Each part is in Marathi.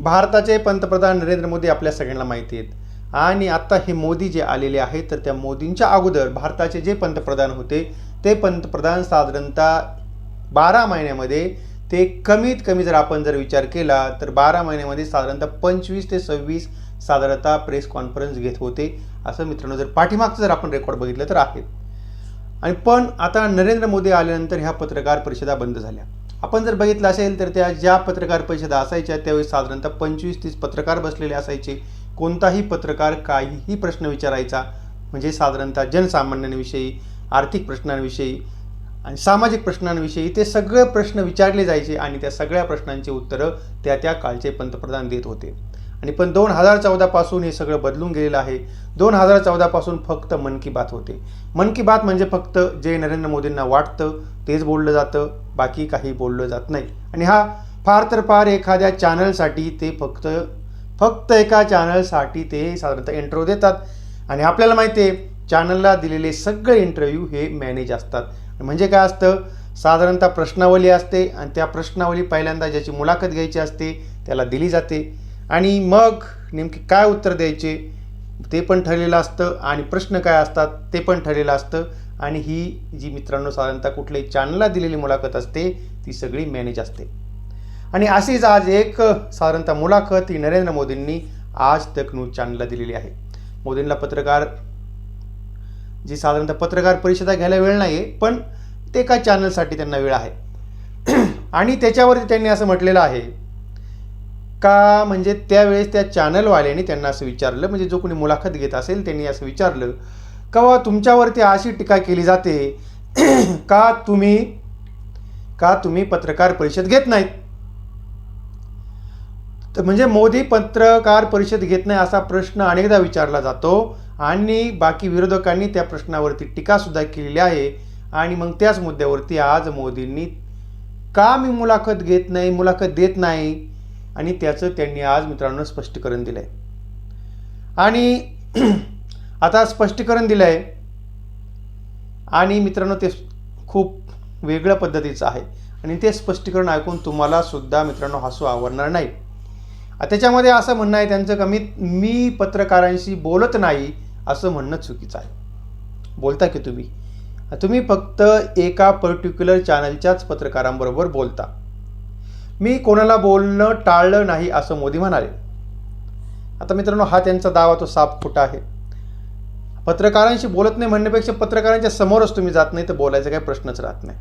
भारताचे पंतप्रधान नरेंद्र मोदी आपल्या सगळ्यांना माहिती आहेत. आणि आत्ता हे मोदी जे आलेले आहेत तर त्या मोदींच्या अगोदर भारताचे जे पंतप्रधान होते ते पंतप्रधान साधारणतः बारा महिन्यामध्ये ते कमीत कमी जर आपण जर विचार केला तर बारा महिन्यामध्ये साधारणतः पंचवीस ते सव्वीस साधारणतः प्रेस कॉन्फरन्स घेत होते. असं मित्रांनो जर पाठीमागचं जर आपण रेकॉर्ड बघितलं तर आहेत आणि पण आता नरेंद्र मोदी आल्यानंतर ह्या पत्रकार परिषदा बंद झाल्या. आपण जर बघितलं असेल तर त्या ज्या पत्रकार परिषदा असायच्या त्यावेळी साधारणतः पंचवीस तीस पत्रकार बसलेले असायचे. कोणताही पत्रकार काहीही प्रश्न विचारायचा म्हणजे साधारणतः जनसामान्यांविषयी आर्थिक प्रश्नांविषयी आणि सामाजिक प्रश्नांविषयी ते सगळे प्रश्न विचारले जायचे आणि त्या सगळ्या प्रश्नांची उत्तरं त्या त्या काळचे पंतप्रधान देत होते. आणि पण दोन हजार चौदापासून हे सगळं बदलून गेलेलं आहे. दोन हजार चौदापासून फक्त मन की बात होते. मन की बात म्हणजे फक्त जे नरेंद्र मोदींना वाटतं तेच बोललं जातं बाकी काही बोललं जात नाही. आणि हा फार तर फार एखाद्या चॅनलसाठी ते फक्त फक्त एका चॅनलसाठी ते साधारणतः इंटरव्ह्यू देतात. आणि आपल्याला माहिती आहे चॅनलला दिलेले सगळे इंटरव्ह्यू हे मॅनेज असतात. म्हणजे काय असतं साधारणतः प्रश्नावली असते आणि त्या प्रश्नावली पहिल्यांदा ज्याची मुलाखत घ्यायची असते त्याला दिली जाते. आणि मग नेमके काय उत्तर द्यायचे? ते पण ठरलेलं असतं आणि प्रश्न काय असतात ते पण ठरलेलं असतं. आणि ही जी मित्रांनो साधारणतः कुठल्याही चॅनलला दिलेली मुलाखत असते ती सगळी मॅनेज असते. आणि अशीच आज एक साधारणतः मुलाखत ही नरेंद्र मोदींनी आज तक न्यूज चॅनलला दिलेली आहे. मोदींना पत्रकार जी साधारणतः पत्रकार परिषदा घ्यायला वेळ नाही आहे पण ते काय चॅनलसाठी त्यांना वेळ आहे. आणि त्याच्यावरती त्यांनी असं म्हटलेलं आहे का म्हणजे त्यावेळेस त्या चॅनलवाल्याने त्यांना असं विचारलं म्हणजे जो कोणी मुलाखत घेत असेल त्यांनी असं विचारलं का तुमच्यावरती अशी टीका केली जाते? का तुम्ही का तुम्ही पत्रकार परिषद घेत नाहीत? तर म्हणजे मोदी पत्रकार परिषद घेत नाही असा प्रश्न अनेकदा विचारला जातो आणि बाकी विरोधकांनी त्या प्रश्नावरती टीकासुद्धा केलेली आहे आणि मग त्याच मुद्द्यावरती आज मोदींनी का मी मुलाखत घेत नाही मुलाखत देत नाही? आणि त्याचं त्यांनी आज मित्रांनो स्पष्टीकरण दिलं आहे आणि आता स्पष्टीकरण दिलं आहे आणि मित्रांनो ते खूप वेगळ्या पद्धतीचं आहे. आणि ते स्पष्टीकरण ऐकून तुम्हाला सुद्धा मित्रांनो हसू आवडणार नाही. त्याच्यामध्ये असं म्हणणं आहे त्यांचं कमी मी पत्रकारांशी बोलत नाही असं म्हणणं चुकीचं आहे. बोलता की तुम्ही? तुम्ही फक्त एका पर्टिक्युलर चॅनलच्याच पत्रकारांबरोबर बोलता. मी कोणाला बोलणं टाळलं नाही असं मोदी म्हणाले. आता मित्रांनो हा त्यांचा दावा तो साप खोटा आहे. पत्रकारांशी बोलत नाही म्हणण्यापेक्षा पत्रकारांच्या समोरच तुम्ही जात नाही तर बोलायचा काही प्रश्नच राहत नाही.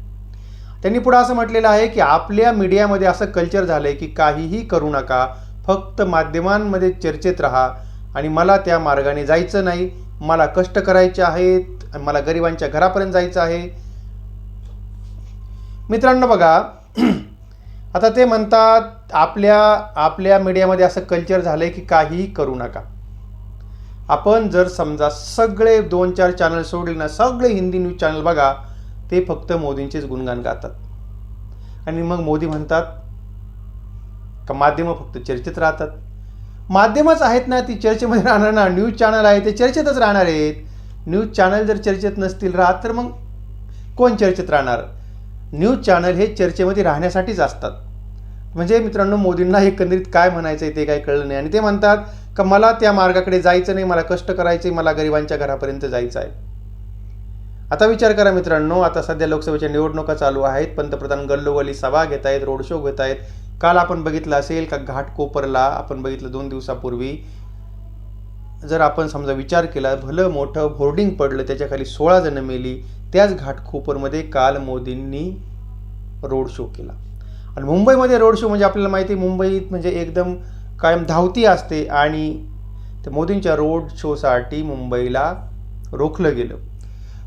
त्यांनी पुढे असं म्हटलेलं आहे की आपल्या मीडियामध्ये असं कल्चर झालं आहे की काहीही करू नका फक्त माध्यमांमध्ये चर्चेत राहा आणि मला त्या मार्गाने जायचं नाही. मला कष्ट करायचे आहेत मला गरिबांच्या घरापर्यंत जायचं आहे. मित्रांनो बघा आता ते म्हणतात आपल्या आपल्या मीडियामध्ये असं कल्चर झालं आहे की काहीही करू नका. आपण जर समजा सगळे दोन चार चॅनल सोडले ना सगळे हिंदी न्यूज चॅनल बघा ते फक्त मोदींचेच गुणगान गातात. आणि मग मोदी म्हणतात का माध्यमं फक्त चर्चेत राहतात? माध्यमच आहेत ना ती चर्चेमध्ये राहणार ना. न्यूज चॅनल आहे ते चर्चेतच राहणार आहेत. न्यूज चॅनल जर चर्चेत नसतील राहत तर मग कोण चर्चेत राहणार? न्यूज चॅनल हे चर्चेमध्ये राहण्यासाठीच असतात. म्हणजे मित्रांनो मोदींना एकंदरीत काय म्हणायचं आहे ते काही कळलं नाही. आणि ते म्हणतात का मला त्या मार्गाकडे जायचं नाही मला कष्ट करायचे मला गरिबांच्या घरापर्यंत जायचं आहे. आता विचार करा मित्रांनो आता सध्या लोकसभेच्या निवडणुका चालू आहेत. पंतप्रधान गल्लोगल्ली सभा घेत आहेत रोड शो घेत आहेत. काल आपण बघितलं असेल का घाटकोपरला आपण बघितलं दोन दिवसापूर्वी. जर आपण समजा विचार केला भलं मोठं होर्डिंग पडलं त्याच्याखाली सोळा जणं मेली त्याच घाटकोपरमध्ये काल मोदींनी रोड शो केला. आणि मुंबईमध्ये रोड शो म्हणजे आपल्याला माहिती आहे मुंबईत म्हणजे एकदम कायम धावती असते आणि त्या मोदींच्या रोड शोसाठी मुंबईला रोखलं गेलं.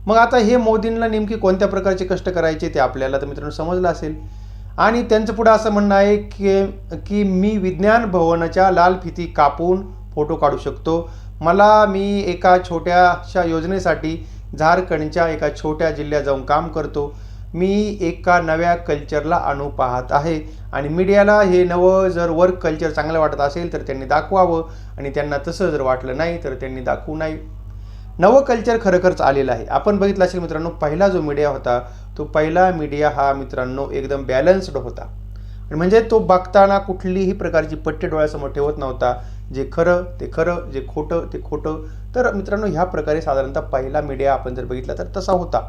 मग आता हे मोदींना नेमकी कोणत्या प्रकारचे कष्ट करायचे ते आपल्याला तर मित्रांनो समजलं असेल. आणि त्यांचं पुढं असं म्हणणं आहे की की मी विज्ञान भवनाच्या लाल फिती कापून फोटो काढू शकतो. मला मी एका छोट्याशा योजनेसाठी झारखंडच्या एका छोट्या जिल्ह्यात जाऊन काम करतो. मी एका नव्या कल्चरला आणू पाहत आहे आणि मीडियाला हे नवं जर वर्क कल्चर चांगलं वाटत असेल तर त्यांनी दाखवावं आणि त्यांना तसं जर वाटलं नाही तर त्यांनी दाखवू नाही. नवं कल्चर खरोखरच आलेलं आहे. आपण बघितलं असेल मित्रांनो पहिला जो मीडिया होता तो पहिला मीडिया हा मित्रांनो एकदम बॅलन्स्ड होता. आणि म्हणजे तो बघताना कुठलीही प्रकारची पट्टी डोळ्यासमोर ठेवत नव्हता. जे खरं ते खरं जे खोटं ते खोटं. तर मित्रांनो ह्या प्रकारे साधारणतः पहिला मीडिया आपण जर बघितला तर तसा होता.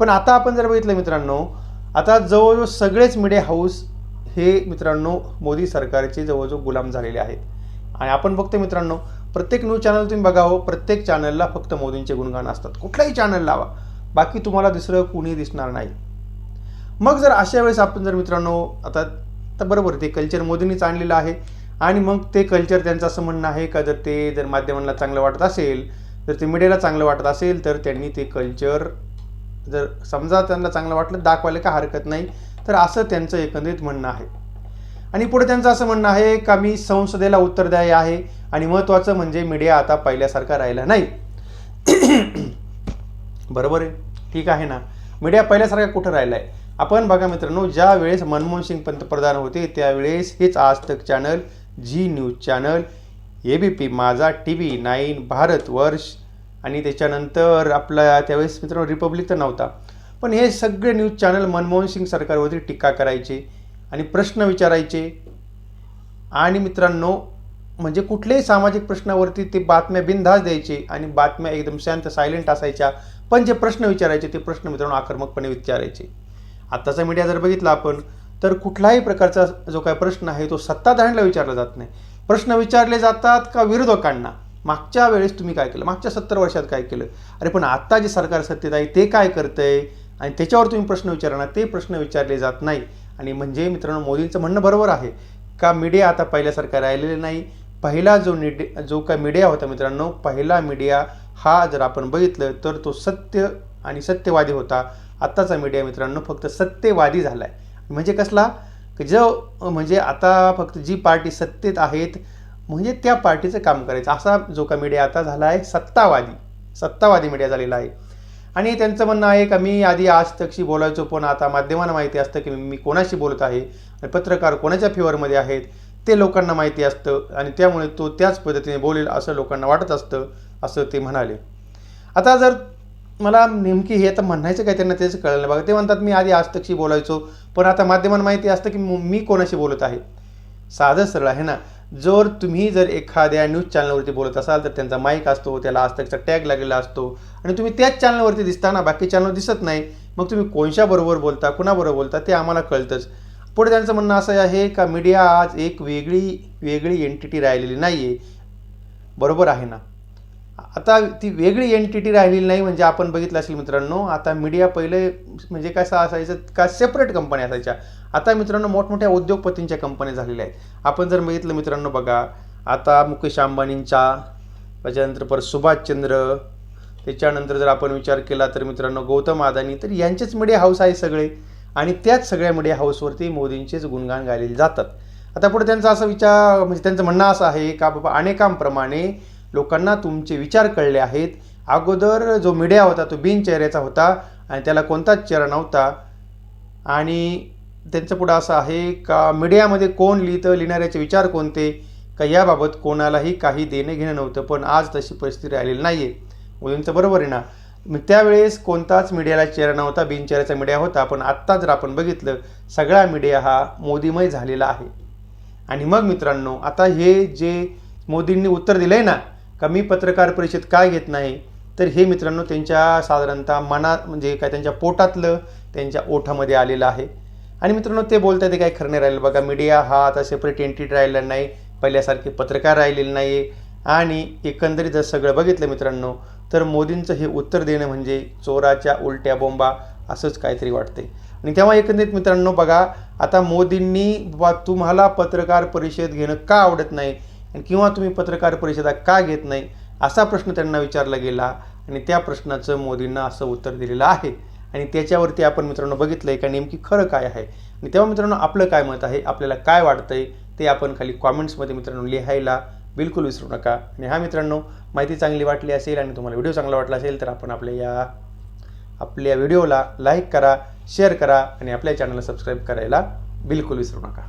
पण आता आपण जर बघितलं मित्रांनो आता जवळजवळ सगळेच मीडिया हाऊस हे मित्रांनो मोदी सरकारचे जवळजवळ गुलाम झालेले आहेत. आणि आपण बघतो मित्रांनो प्रत्येक न्यूज चॅनल तुम्ही बघावं हो, प्रत्येक चॅनलला फक्त मोदींचे गुणगान असतात. कुठलाही चॅनल लावा. बाकी तुम्हाला दुसरं कुणी दिसणार नाही. मग जर अशा वेळेस आपण जर मित्रांनो आता तर बरोबर ते कल्चर मोदींनीच आणलेलं आहे. आणि मग ते कल्चर त्यांचं असं म्हणणं आहे का जर ते जर माध्यमांना चांगलं वाटत असेल जर ते मीडियाला चांगलं वाटत असेल तर त्यांनी ते कल्चर जर समजा त्यांना चांगलं वाटलं दाखवायला का हरकत नाही. तर असं त्यांचं एकंदरीत म्हणणं आहे. आणि पुढे त्यांचं असं म्हणणं आहे का मी संसदेला उत्तरदायी आहे आणि महत्त्वाचं म्हणजे मीडिया आता पहिल्यासारखा राहिला नाही. बरोबर आहे? ठीक आहे ना? मीडिया पहिल्यासारखा कुठं राहिला आहे आपण बघा मित्रांनो ज्या वेळेस मनमोहन सिंग पंतप्रधान होते त्यावेळेस हेच Aaj Tak channel Zee news channel A B P Majha TV nine Bharatvarsh आणि त्याच्यानंतर आपला त्यावेळेस मित्रांनो रिपब्लिक तर नव्हता. पण हे सगळे न्यूज चॅनल मनमोहन सिंग सरकारवरती टीका करायचे आणि प्रश्न विचारायचे. आणि मित्रांनो म्हणजे कुठल्याही सामाजिक प्रश्नावरती ते बातम्या बिनधास द्यायचे आणि बातम्या एकदम शांत सायलेंट असायच्या. पण जे प्रश्न विचारायचे ते प्रश्न मित्रांनो आक्रमकपणे विचारायचे. आत्ताचा मीडिया जर बघितला आपण तर कुठलाही प्रकारचा जो काही प्रश्न आहे तो सत्ताधाऱ्यांना विचारला जात नाही. प्रश्न विचारले जातात का विरोधकांना? मागच्या वेळेस तुम्ही काय केलं? मागच्या सत्तर वर्षात काय केलं? अरे पण आत्ता जे सरकार सत्तेत आहे ते काय करतंय? आणि त्याच्यावर तुम्ही प्रश्न विचारणार ते प्रश्न विचारले जात नाही. आणि म्हणजे मित्रांनो मोदींचं म्हणणं बरोबर आहे का मीडिया आता पहिल्यासारखा राहिलेलं नाही? पहिला जो निडे जो काय मीडिया होता मित्रांनो पहिला मीडिया हा जर आपण बघितलं तर तो सत्य आणि सत्यवादी होता. आत्ताचा मीडिया मित्रांनो फक्त सत्यवादी झाला आहे म्हणजे कसला? की जो म्हणजे आता फक्त जी पार्टी सत्तेत आहेत म्हणजे त्या पार्टीचं काम करायचं. असा जो का मीडिया आता झाला आहे सत्तावादी. सत्तावादी मीडिया झालेला आहे. आणि त्यांचं म्हणणं आहे का मी आधी आज तकशी बोलायचो पण आता माध्यमांना माहिती असतं की मी कोणाशी बोलत आहे? आणि पत्रकार कोणाच्या फेवरमध्ये आहेत? ते लोकांना माहिती असतं. आणि त्यामुळे तो त्याच पद्धतीने बोलेल असं लोकांना वाटत असतं असं ते म्हणाले. आता जर मला नेमकी हे आता म्हणायचं काय त्यांना त्याचं कळलं. नाही बघा ते म्हणतात मी आधी आजतकशी बोलायचो पण आता माध्यमांना माहिती असतं की मी कोणाशी बोलत आहे. साधं सरळ आहे ना? जर तुम्ही जर एखाद्या न्यूज चॅनलवरती बोलत असाल तर त्यांचा माईक असतो त्याला आजतकचा टॅग लागलेला असतो आणि तुम्ही त्याच चॅनलवरती दिसता ना बाकी चॅनल दिसत नाही. मग तुम्ही कोणच्याबरोबर बोलता कुणाबरोबर बोलता ते आम्हाला कळतंच. पुढे त्यांचं म्हणणं असं आहे का मीडिया आज एक वेगळी वेगळी एंटिटी राहिलेली नाही आहे बरोबर आहे ना? आता ती वेगळी एंटिटी राहिलेली नाही म्हणजे आपण बघितलं असेल मित्रांनो आता मीडिया पहिले म्हणजे कसं असायचं का सेपरेट कंपन्या असायच्या. आता मित्रांनो मोठमोठ्या उद्योगपतींच्या कंपन्या झालेल्या आहेत. आपण जर बघितलं मित्रांनो बघा आता मुकेश अंबानींच्या त्याच्यानंतर परत सुभाषचंद्र त्याच्यानंतर जर आपण विचार केला तर मित्रांनो गौतम अदानी तर यांचेच मीडिया हाऊस आहे सगळे. आणि त्याच सगळ्या मीडिया हाऊसवरती मोदींचेच गुणगान गायलेले जातात. आता पुढे त्यांचा असा विचार म्हणजे त्यांचं म्हणणं असं आहे का बाबा अनेकांप्रमाणे लोकांना तुमचे विचार कळले आहेत. अगोदर जो मीडिया होता तो बिनचेहऱ्याचा होता आणि त्याला कोणताच चेहरा नव्हता. आणि त्यांचं पुढं असं आहे का मीडियामध्ये कोण लिहितं लिहिणाऱ्याचे विचार कोणते? का याबाबत कोणालाही काही देणं घेणं नव्हतं पण आज तशी परिस्थिती राहिलेली नाही आहे मुलींचं बरोबर आहे ना? मग त्यावेळेस कोणताच मीडियाला चेहरा नव्हता बिनचेहऱ्याचा मीडिया होता पण आत्ता जर आपण बघितलं सगळा मीडिया हा मोदीमय झालेला आहे. आणि मग मित्रांनो आता हे जे मोदींनी उत्तर दिलं आहे ना का मी पत्रकार परिषद काय घेत नाही? तर हे मित्रांनो त्यांच्या साधारणतः मनात म्हणजे काय त्यांच्या पोटातलं त्यांच्या ओठामध्ये आलेलं आहे. आणि मित्रांनो ते बोलतात ते काय खरं नाही राहिलं बघा मीडिया हा आता सेपरेट एंटिटी राहिला नाही. पहिल्यासारखे पत्रकार राहिलेले नाही आहे आणि एकंदरीत जर सगळं बघितलं मित्रांनो तर मोदींचं हे उत्तर देणं म्हणजे चोराच्या उलट्या बोंबा असंच काहीतरी वाटते आणि तेव्हा एकंदरीत मित्रांनो बघा आता मोदींनी बा तुम्हाला पत्रकार परिषद घेणं का आवडत नाही? किंवा तुम्ही पत्रकार परिषदा का घेत नाही असा प्रश्न त्यांना विचारला गेला आणि त्या प्रश्नाचं मोदींना असं उत्तर दिलेलं आहे. आणि त्याच्यावरती आपण मित्रांनो बघितलं आहे का नेमकी खरं काय आहे? आणि तेव्हा मित्रांनो आपलं काय मत आहे? आपल्याला काय वाटतंय? ते आपण खाली कॉमेंट्समध्ये मित्रांनो लिहायला बिलकुल विसरू नका. आणि हा मित्रांनो माहिती चांगली वाटली असेल आणि तुम्हाला व्हिडिओ चांगला वाटला असेल तर आपण आपल्या या आपल्या व्हिडिओला लाईक करा शेअर करा आणि आपल्या चॅनलला सबस्क्राईब करायला बिलकुल विसरू नका.